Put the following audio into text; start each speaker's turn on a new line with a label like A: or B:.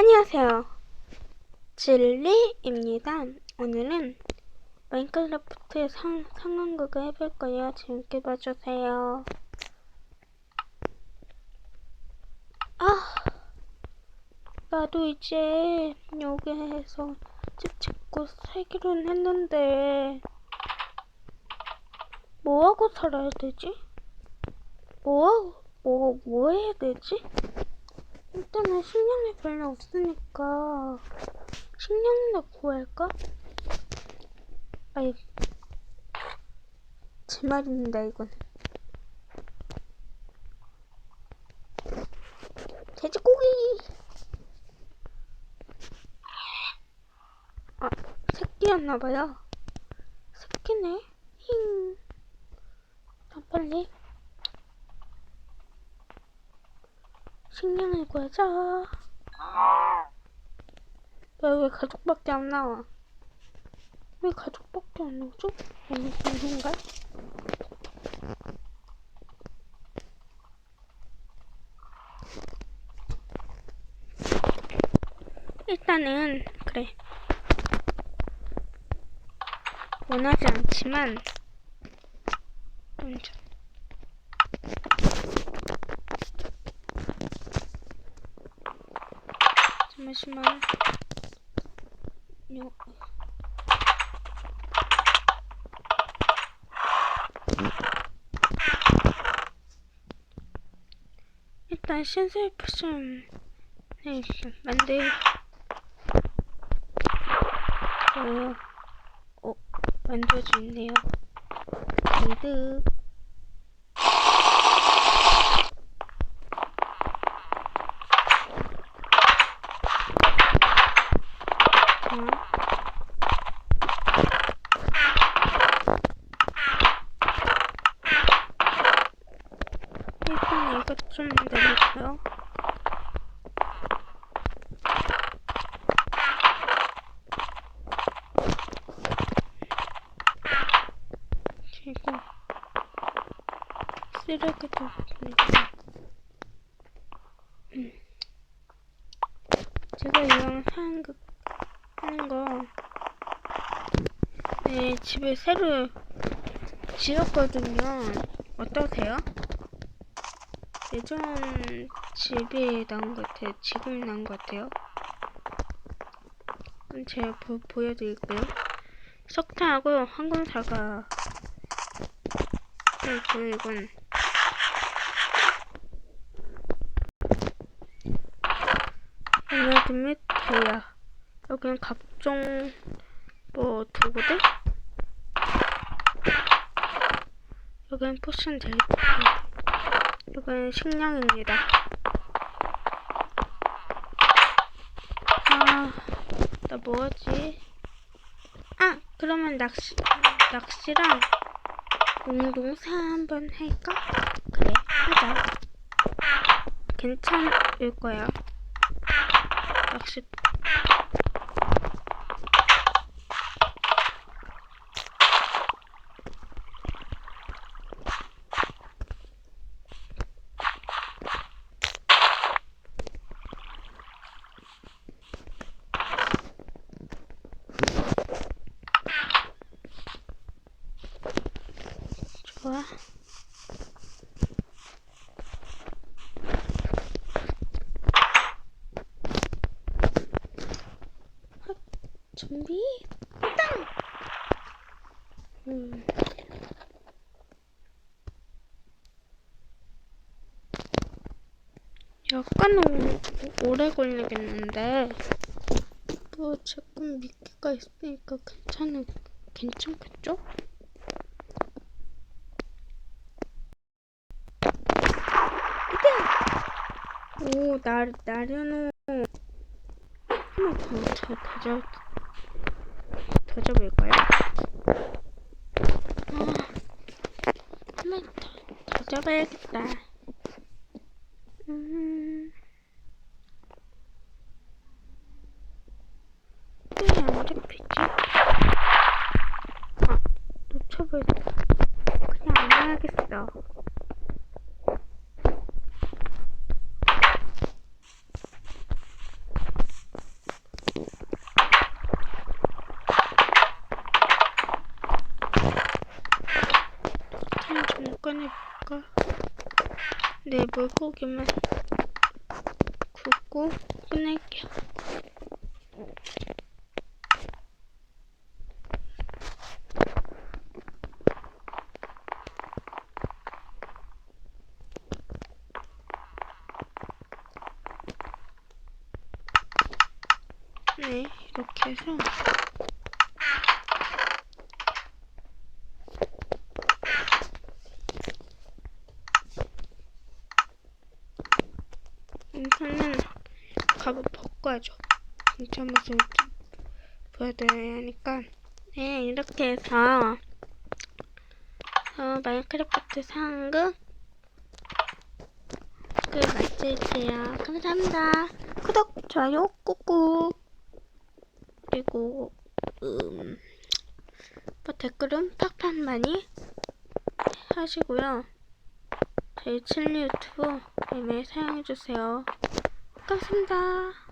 A: 안녕하세요. 진리입니다. 오늘은 마인크래프트 상, 상황극을 해볼 거예요. 재밌게 봐주세요. 아, 나도 이제 여기에서 집 짓고 살기로는 했는데 뭐하고 살아야 되지? 뭐하고, 뭐, 뭐 해야 되지? 일단은 식량이 별로 없으니까 식량이나 구할까? 아이 제 말입니다 이거는. 돼지고기! 아 새끼였나봐요. 새끼네. 힝. 자, 빨리 식량을 구하자. 야, 왜 가족밖에 안 나와? 왜 가족밖에 안 나오죠? 어느 정도인가? 일단은 그래 원하지 않지만 잠시만. 요. 일단 신세 포션 네, 만들. 어, 어, 만들어져 있네요. 이득. 이것 좀 내려줘요. 그리고 쓰레기도. 음. 제가 이왕 사연극 하는 거, 네, 집을 새로 지었거든요. 어떠세요? 예전 집이 나온 것 같아요. 지금 나온 것 같아요. 제가 보, 보여드릴게요. 석탄하고 황금사과. 그리고 이건 에메랄드 및 다이아. 여기는 각종 뭐 도구들? 여기는 포션 데이터. 이건 식량입니다. 아, 나 뭐하지? 아, 그러면 낚시, 낚시랑 농동사 한번 할까? 그래, 하자. 괜찮을 거야. 낚시. 헛, 준비, 땅! 음. 약간 오, 오래 걸리겠는데, 뭐, 조금 미끼가 있으니까 괜찮은, 괜찮겠죠? 오, 나, 나르노. 한번 더, 더, 더, 더, 더 잡을까요? 아, 한번 더, 더 잡아야겠다. 음. 왜안 잡히지? 아, 놓쳐버렸다. 그냥 안 해야겠어. 네, 물고기만 굽고 끝낼게요. 네, 이렇게 해서 우선은 갑옷 벗고야죠. 진짜 모습을 좀 보여드려야 하니까. 네, 이렇게 해서 어, 마인크래프트 상극 끝 마칠게요. 감사합니다. 구독, 좋아요, 꾹꾹. 그리고 음, 뭐 댓글은 팍팍 많이 하시고요. 저희 칠리 유튜브 매일 사용해주세요. 감사합니다.